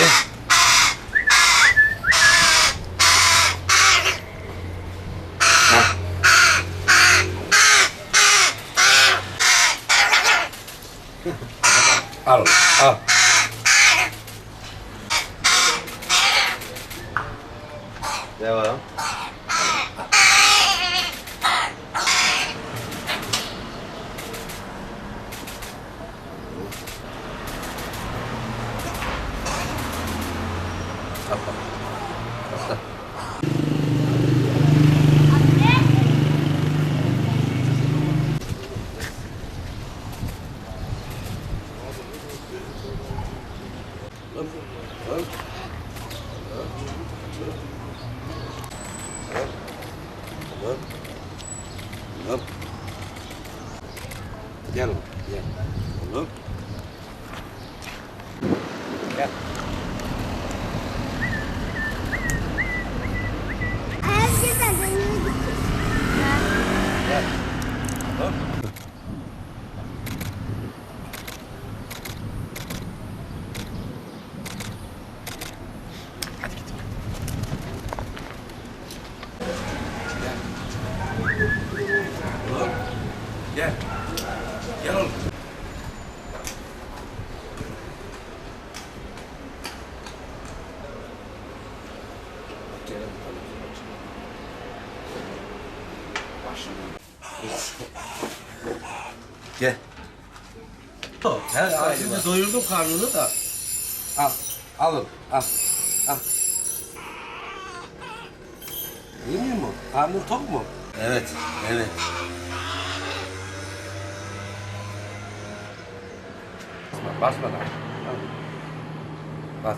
Gel. Al, al. Devam. Oğlum. Gel oğlum. Gel. Oğlum. Gel. Oğlum. Gel. Gel oğlum. Gel. He, şimdi doyurdum karnını da. Al, al oğlum, al, al. Yemiyor mu? Karnın tok mu? Evet, evet. Basma, basma lan. Al. Bas.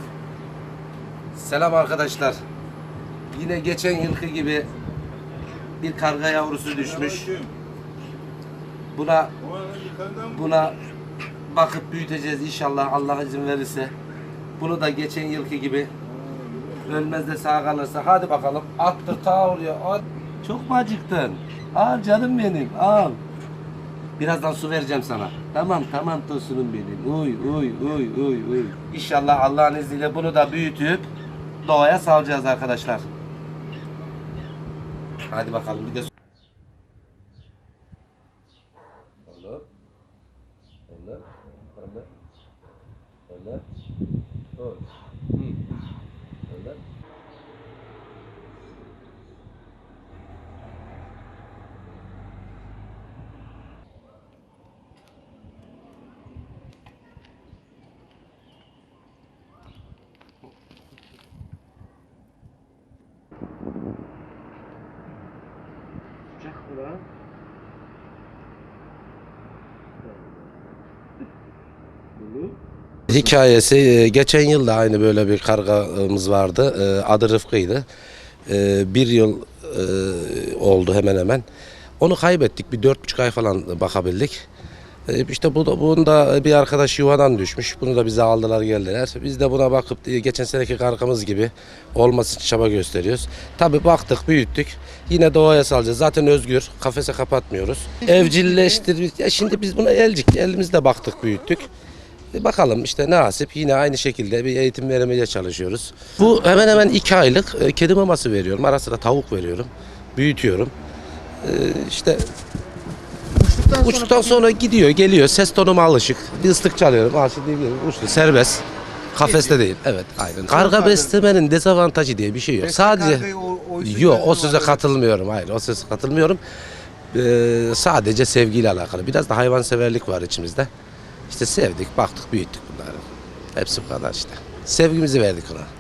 Selam arkadaşlar. Yine geçen yılki gibi bir karga yavrusu düşmüş. Buna buna bakıp büyüteceğiz inşallah Allah izin verirse. Bunu da geçen yılki gibi ölmez de sağ kalırsa hadi bakalım attır ta oraya at. Çok mu acıktın? Al canım benim al. Birazdan su vereceğim sana. Tamam tamam tosunum benim. Uy uy uy uy uy. İnşallah Allah'ın izniyle bunu da büyütüp doğaya salacağız arkadaşlar. Hadi bakalım bir de su. Oğlum. Oğlum. Oğlum. Oğlum. Oğlum. Lan? Hikayesi e, geçen yıl da aynı böyle bir kargamız vardı. E, Adı Rıfkı'ydı. E, Bir yıl oldu hemen hemen. Onu kaybettik. Bir dört buçuk ay falan bakabildik. E, İşte bu da, bunda bir arkadaş yuvadan düşmüş. Bunu da bize aldılar geldiler. Biz de buna bakıp e, geçen seneki kargamız gibi olması için çaba gösteriyoruz. Tabii baktık, büyüttük. Yine doğaya salacağız. Zaten özgür. Kafese kapatmıyoruz. Evcilleştir. Ya şimdi biz buna elcik. Elimizde baktık, büyüttük. E, Bakalım işte nasip yine aynı şekilde bir eğitim vermeye çalışıyoruz. Bu hemen hemen iki aylık kedi maması veriyorum. Ara sıra tavuk veriyorum. Büyütüyorum. E, işte uçtuktan sonra gidiyor geliyor. Ses tonuma alışık. Bir ıslık çalıyorum. Ha şimdi bir uçtu. Serbest. Kafeste değil. Evet aynen. Karga beslemenin dezavantajı diye bir şey yok. Sadece Yok o söze katılmıyorum. Hayır o söze katılmıyorum. Ee, sadece sevgiyle alakalı. Biraz da hayvanseverlik var içimizde. İşte sevdik, baktık, büyüttük bunları. Hepsi bu kadar işte. Sevgimizi verdik ona.